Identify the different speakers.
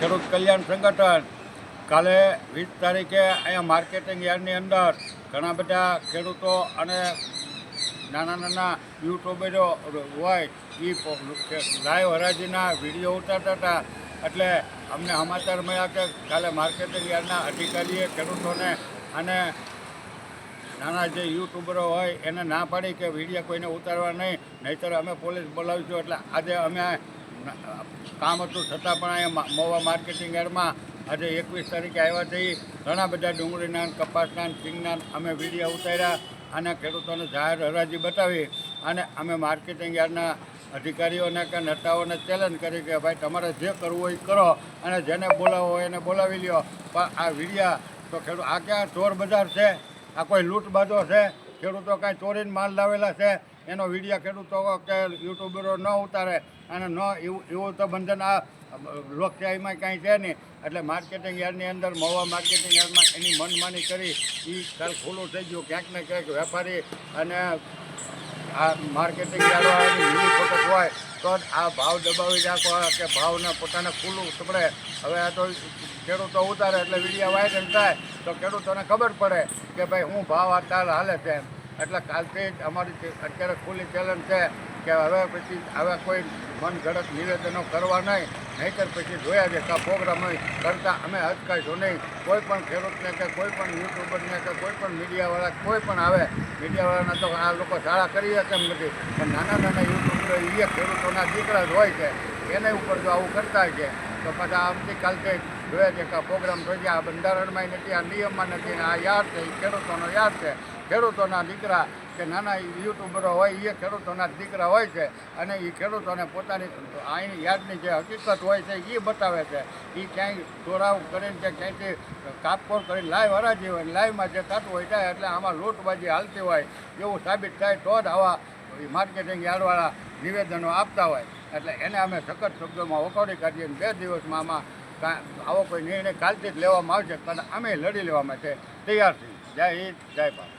Speaker 1: ખેડૂત કલ્યાણ સંગઠન. કાલે વીસ તારીખે અહીંયા માર્કેટિંગ યાર્ડની અંદર ઘણા બધા ખેડૂતો અને નાના નાના યુટ્યુબરો હોય એ લાઈવ હરાજીના વીડિયો ઉતારતા હતા. એટલે અમને સમાચાર મળ્યા કે કાલે માર્કેટિંગ યાર્ડના અધિકારીએ ખેડૂતોને અને નાના જે યુટ્યુબરો હોય એને ના પાડી કે વીડિયો કોઈને ઉતારવા નહીં, નહીંતર અમે પોલીસ બોલાવીશું. એટલે આજે અમે કામ હતું છતાં પણ અહીંયા મોવા માર્કેટિંગ યાર્ડમાં આજે એકવીસ તારીખે આવ્યા થઈ ઘણા બધા ડુંગળીના કપાસના સિંગના અમે વીડિયા ઉતાર્યા. અને ખેડૂતોને જાહેર હરાજી બતાવી અને અમે માર્કેટિંગ યાર્ડના અધિકારીઓને કે નેતાઓને ચેલેન્જ કરી કે ભાઈ તમારે જે કરવું હોય કરો અને જેને બોલાવો હોય એને બોલાવી લ્યો. પણ આ વીડિયા તો ખેડૂત આ ક્યાં ચોર બજાર છે? આ કોઈ લૂંટબાજો છે? ખેડૂતો કાંઈ ચોરીને માલ લાવેલા છે, એનો વીડિયો ખેડૂતો કે યુટ્યુબરો ન ઉતારે અને ન એવું એવું તો બંધન આ લોકશાહીમાં કાંઈ છે નહીં. એટલે માર્કેટિંગ યાર્ડની અંદર મહુવા માર્કેટિંગ યાર્ડમાં એની મનમાની કરી એ કાલ ખુલ્લું થઈ ગયું. ક્યાંક ને ક્યાંક વેપારી અને આ માર્કેટિંગ યાર્ડવાળાની તો આ ભાવ દબાવી રાખો કે ભાવને પોતાને ખુલ્લું સંભળે હવે આ તો ખેડૂતો ઉતારે એટલે વીડિયા વાયરલ થાય, તો ખેડૂતોને ખબર પડે કે ભાઈ હું ભાવ તાલ હાલે છે. એટલે કાલથી જ અમારી અત્યારે ખુલ્લી ચેલેન્જ છે કે હવે પછી હવે કોઈ મનગઢત નિવેદનો કરવા નહીં, નહીંતર પછી જોયા છે કે પ્રોગ્રામ કરતાં અમે હચકાઈશું નહીં. કોઈ પણ ખેડૂતને કે કોઈ પણ યુટ્યુબરને કે કોઈ પણ મીડિયાવાળા, કોઈ પણ આવે, મીડિયાવાળાના તો આ લોકો શાળા કરીએ તેમ નથી. પણ નાના નાના યુટ્યુબર એ ખેડૂતોના દીકરા જ હોય છે, એને ઉપર જો આવું કરતા છે, તો પાછા આવતીકાલથી જોઈએ છે કે પ્રોગ્રામ થઈ ગયા આ બંધારણમાં નથી, આ નિયમમાં નથી આ યાદ છે એ ખેડૂતોનો યાદ છે. ખેડૂતોના દીકરા કે નાના યુટ્યુબરો હોય એ ખેડૂતોના દીકરા હોય છે, અને એ ખેડૂતોને પોતાની અહીં યાદની જે હકીકત હોય છે એ બતાવે છે. એ ક્યાંય દોરાવ કરીને કે ક્યાંયથી કાપકોર કરીને લાઈવ હરાજી હોય લાઈવમાં જે થતું હોય જાય એટલે આમાં લૂંટબાજી હાલતી હોય, એવું સાબિત થાય તો જ આવા માર્કેટિંગ યાર્ડવાળા નિવેદનો આપતા હોય, એટલે એને અમે સખત શબ્દોમાં વખોડી કાઢીએ બે દિવસમાં આમાં આવો કોઈ નિર્ણય કાલથી જ લેવામાં આવશે, પણ અમે લડી લેવા માટે તૈયાર છીએ. જય હિન્દ, જય ભારત.